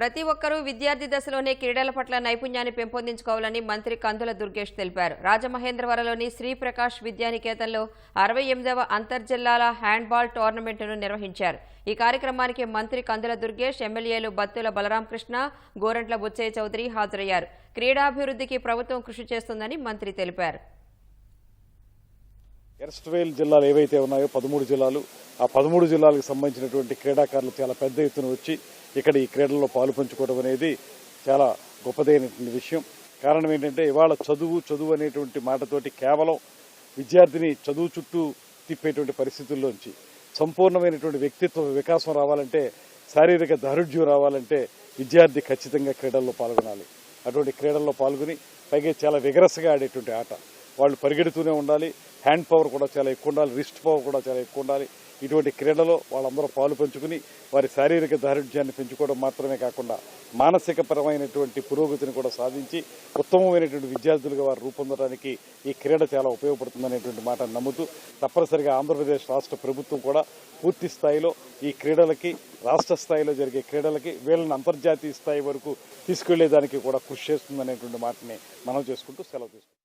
ప్రతి ఒక్కరూ విద్యార్థి దశలోనే క్రీడల పట్ల నైపుణ్యాన్ని పెంపొందించుకోవాలని మంత్రి కందుల దుర్గేష్ తెలిపారు. రాజమహేంద్రవరంలోని శ్రీప్రకాష్ విద్యానికేతన్లో అరవై ఎనిమిదవ అంతర్జిల్లాల హ్యాండ్బాల్ టోర్నమెంటును నిర్వహించారు. ఈ కార్యక్రమానికి మంత్రి కందుల దుర్గేష్ ఎమ్మెల్యేలు బత్తుల బలరామకృష్ణ గోరంట్ల బుచ్చయ్య చౌదరి హాజరయ్యారు. క్రీడాభివృద్ధికి ప్రభుత్వం కృషి చేస్తుందని మంత్రి తెలిపారు. ఎర్స్ట్వేల్ జిల్లాలు ఏవైతే ఉన్నాయో పదమూడు జిల్లాలు ఆ పదమూడు జిల్లాలకు సంబంధించినటువంటి క్రీడాకారులు చాలా పెద్ద ఎత్తున వచ్చి ఇక్కడ ఈ క్రీడల్లో పాలు పంచుకోవడం అనేది చాలా గొప్పదైనటువంటి విషయం. కారణం ఏంటంటే ఇవాళ చదువు చదువు అనేటువంటి మాటతోటి కేవలం విద్యార్థిని చదువు చుట్టూ తిప్పేటువంటి పరిస్థితుల్లోంచి సంపూర్ణమైనటువంటి వ్యక్తిత్వ వికాసం రావాలంటే శారీరక దారుఢ్యం రావాలంటే విద్యార్థి ఖచ్చితంగా క్రీడల్లో పాల్గొనాలి. అటువంటి క్రీడల్లో పాల్గొని పైగా చాలా విగరస్గా ఆడేటువంటి ఆట. వాళ్ళు పరిగెడుతూనే ఉండాలి. హ్యాండ్ పవర్ కూడా చాలా ఎక్కువ ఉండాలి. రిస్ట్ పవర్ కూడా చాలా ఎక్కువ ఉండాలి. ఇటువంటి క్రీడలో వాళ్ళందరూ పాలు పంచుకుని వారి శారీరక దారుఢ్యాన్ని పెంచుకోవడం మాత్రమే కాకుండా మానసిక పరమైనటువంటి పురోగతిని కూడా సాధించి ఉత్తమమైనటువంటి విద్యార్థులుగా వారు రూపొందడానికి ఈ క్రీడ చాలా ఉపయోగపడుతుందనేటువంటి మాట నమ్ముతూ తప్పనిసరిగా ఆంధ్రప్రదేశ్ రాష్ట్ర ప్రభుత్వం కూడా పూర్తి స్థాయిలో ఈ క్రీడలకి రాష్ట్ర స్థాయిలో జరిగే క్రీడలకి వీళ్ళని అంతర్జాతీయ స్థాయి వరకు తీసుకెళ్ళేదానికి కూడా కృషి చేస్తుందనేటువంటి మాటని మనం చేసుకుంటూ సెలవు తీసుకుంటాం